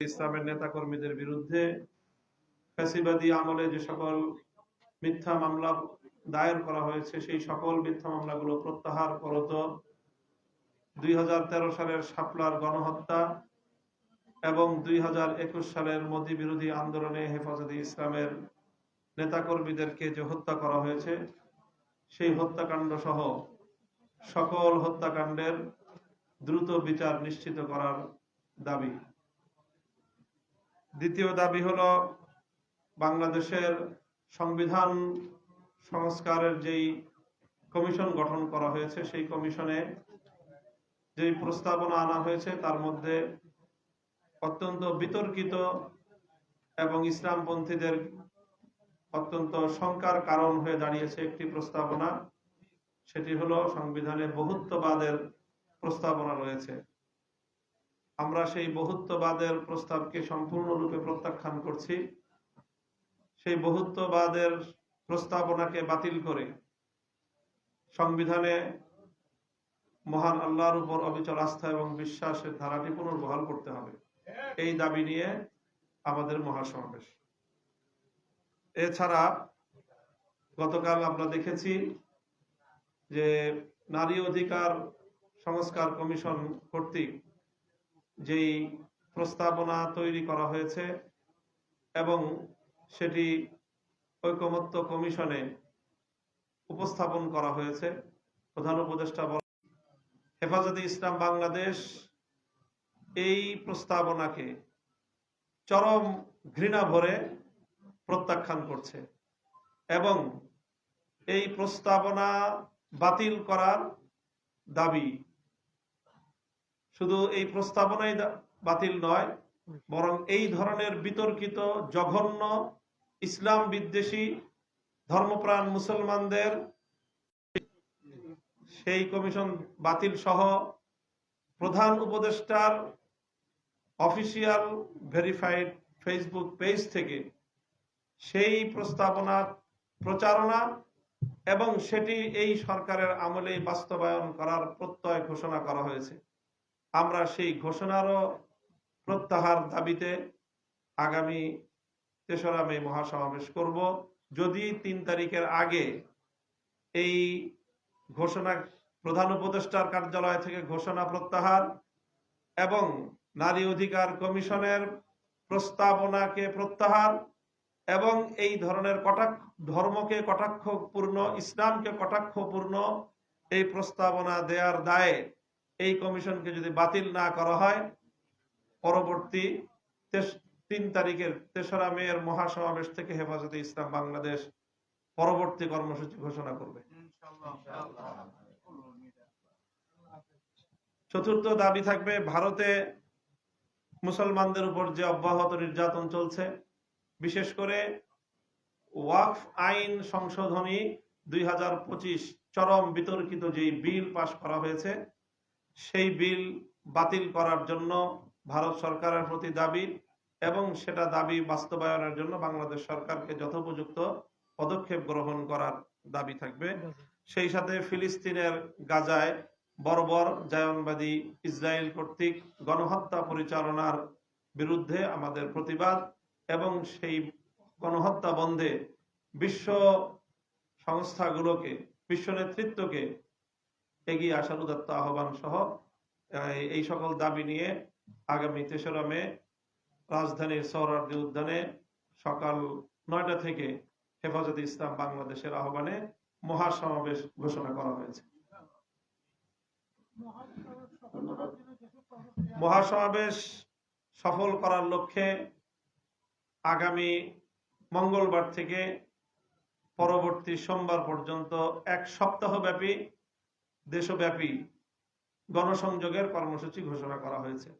ইসলামের নেতা কর্মীদের বিরুদ্ধে ফ্যাসিবাদী আমলে যে সকল মিথ্যা মামলা দায়ের করা হয়েছে, সেই সকল মিথ্যা মামলাগুলো প্রত্যাহার করত। দুই সালের শাপলার গণহত্যা এবং দুই সালের মোদী বিরোধী আন্দোলনে হেফাজতে ইসলামের নেতাকর্মীদেরকে যে হত্যা করা হয়েছে, সেই হত্যাকাণ্ড সহ সকল হত্যাকাণ্ডের দ্রুত বিচার নিশ্চিত করার দাবি। দ্বিতীয় দাবি হলো বাংলাদেশের সংবিধান সংস্কারের যেই কমিশন গঠন করা হয়েছে, সেই কমিশনে যেই প্রস্তাবনা আনা হয়েছে, তার মধ্যে অত্যন্ত বিতর্কিত এবং ইসলামপন্থীদের অত্যন্ত শঙ্কার কারণ হয়ে দাঁড়িয়েছে একটি প্রস্তাবনা। সেটি হলো, সংবিধানে বহুত্ববাদের প্রস্তাবনা রয়েছে। আমরা সেই বহুত্ববাদের প্রস্তাবকে সম্পূর্ণরূপে প্রত্যাখ্যান করছি। সেই বহুত্ববাদের প্রস্তাবনাকে বাতিল করে সংবিধানে মহান আল্লাহর উপর অবিচল আস্থা এবং বিশ্বাসের ধারাটি পুনর্বহাল করতে হবে। এই দাবি নিয়ে আমাদের মহাসমাবেশ। এছাড়া গতকাল আমরা দেখেছি যে নারী অধিকার সংস্কার কমিশন কর্তৃক যেই প্রস্তাবনা তৈরি করা হয়েছে এবং সেটি ঐকমত্য কমিশনে উপস্থাপন করা হয়েছে, প্রধান উপদেষ্টা হেফাজতে ইসলাম বাংলাদেশ এই প্রস্তাবনাকে চরম ঘৃণা ভরে প্রত্যাখ্যান করছে এবং এই প্রস্তাবনা বাতিল করার দাবি শুধু এই প্রস্তাবনাই বাতিল নয়, বরং এই ধরনের বিতর্কিত জঘন্য ইসলাম বিদ্বেষী ধর্মপ্রাণ মুসলমানদের সেই কমিশন বাতিল সহ প্রধান উপদেষ্টার অফিসিয়াল ভেরিফাইড ফেসবুক পেজ থেকে সেই প্রস্তাবনা, প্রচারণা এবং সেটি এই সরকারের আমলে বাস্তবায়ন করার প্রত্যয় ঘোষণা করা হয়েছে। আমরা সেই ঘোষণারও প্রত্যাহার দাবিতে আগামী তেসরা মে মহাসমাবেশ করব। যদি তিন তারিখের আগে এই ঘোষণা, প্রধান উপদেষ্টার কার্যালয় থেকে ঘোষণা প্রত্যাহার এবং নারী অধিকার কমিশনের প্রস্তাবনাকে প্রত্যাহার এবং এই ধরনের কটাক্ষ, ধর্মকে কটাক্ষপূর্ণ, ইসলামকে কটাক্ষপূর্ণ এই প্রস্তাবনা দেওয়ার দায়ে এই কমিশনকে যদি বাতিল না করা হয় পরবর্তী তিন তারিখের তেসরা মেয়ের মহাসমাবেশ থেকে হেফাজতে ইসলাম বাংলাদেশ পরবর্তী কর্মসূচি ঘোষণা করবে। চতুর্থ দাবি থাকবে ভারতে মুসলমানদের উপর যে অব্যাহত নির্যাতন চলছে বিশেষ করে ওয়াকফ আইন সংশোধনী দুই হাজার পঁচিশ চরম বিতর্কিত যে বিল পাশ করা হয়েছে সেই বিল বাতিল করার জন্য ভারত সরকারের প্রতি দাবি এবং সেটা দাবি বাস্তবায়নের জন্য বাংলাদেশ সরকারকে যথোপযুক্ত পদক্ষেপ গ্রহণ করার দাবি থাকবে। সেই সাথে ফিলিস্তিনের গাজায় বর্বর জায়নবাদী ইসরায়েল কর্তৃক গণহত্যা পরিচালনার বিরুদ্ধে আমাদের প্রতিবাদ এবং সেই গণহত্যা বন্ধে বিশ্ব সংস্থাগুলোকে, বিশ্ব নেতৃত্বকে এগিয়ে আসার উদাত্ত আহ্বান সহ এই সকল দাবি নিয়ে আগামী তেসরা মে রাজধানীর সৌরার্দি উদ্যানে সকাল নয়টা থেকে হেফাজতে ইসলাম বাংলাদেশের আহ্বানে মহাসমাবেশ ঘোষণা করা হয়েছে। মহাসমাবেশ সফল করার লক্ষ্যে আগামী মঙ্গলবার থেকে পরবর্তী সোমবার পর্যন্ত এক সপ্তাহ ব্যাপী দেশব্যাপী গণসংযোগের কর্মসূচি ঘোষণা করা হয়েছে।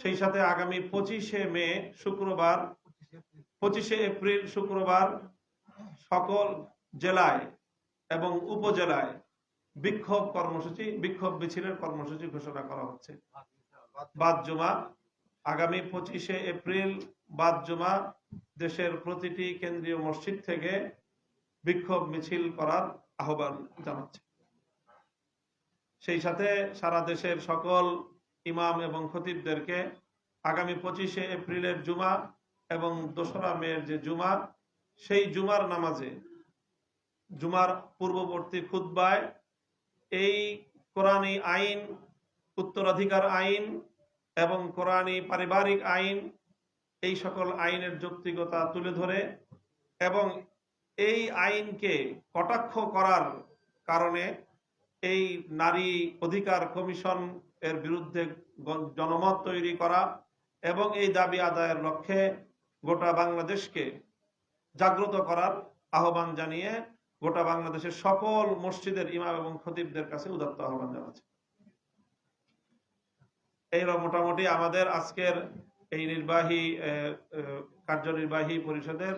সেই সাথে আগামী পঁচিশে মে শুক্রবার, পঁচিশে এপ্রিল শুক্রবার সকল জেলায় এবং উপজেলায় বিক্ষোভ কর্মসূচি, বিক্ষোভ মিছিলের কর্মসূচি ঘোষণা করা হচ্ছে। বাদ জুমা, আগামী পঁচিশে এপ্রিল বাদ জুমা দেশের প্রতিটি কেন্দ্রীয় মসজিদ থেকে বিক্ষোভ মিছিল করার আহ্বান জানাচ্ছে। সেই সাথে সারা দেশের সকল ইমাম এবং খতিবদেরকে আগামী পঁচিশে এপ্রিলের জুমা এবং দোসরা মেয়ের যে জুমা সেই জুমার নামাজে, জুমার পূর্ববর্তী খুতবায় এই কোরআনী আইন, উত্তরাধিকার আইন এবং কোরআনী পারিবারিক আইন এই সকল আইনের যৌক্তিকতা তুলে ধরে এবং এই আইনকে কটাক্ষ করার কারণে এই নারী অধিকার কমিশন এর বিরুদ্ধে জনমত তৈরি করা এবং এই দাবি আদায়ের লক্ষ্যে গোটা বাংলাদেশকে জাগ্রত করার আহ্বান জানিয়ে গোটা বাংলাদেশের সকল মসজিদের ইমাম এবং খতিবদের কাছে উদাত্ত আহ্বান জানাচ্ছে। এই মোটামুটি আমাদের আজকের এই নির্বাহী কার্যনির্বাহী পরিষদের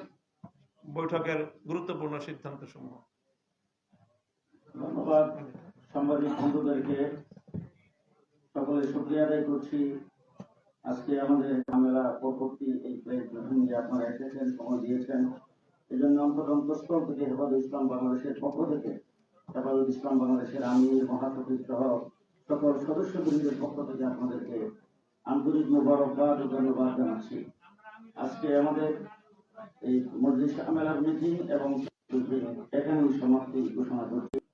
বৈঠকের গুরুত্বপূর্ণ সিদ্ধান্ত সমূহ ধন্যবাদ। সাংবাদিক বন্ধুদেরকে সকলে শুক্রিয়া আদায় করছি। আজকে আমাদের ঝামেলা পরবর্তী এই প্লেট যে আপনারা এসেছেন, সময় দিয়েছেন। এই জন্য অন্তত অন্তঃস্থল থেকে হেফাজত ইসলাম বাংলাদেশের পক্ষ থেকে, হেফাজত ইসলাম বাংলাদেশের আমির মহাসচিব সহ সকল সদস্যবৃন্দের পক্ষ থেকে আপনাদেরকে আন্তরিক মোবারকবাদ ও ধন্যবাদ জানাচ্ছি। আজকে আমাদের এই মজলিস আমেলার মিটিং এবং এখানেই সমাপ্তি ঘোষণা করছি।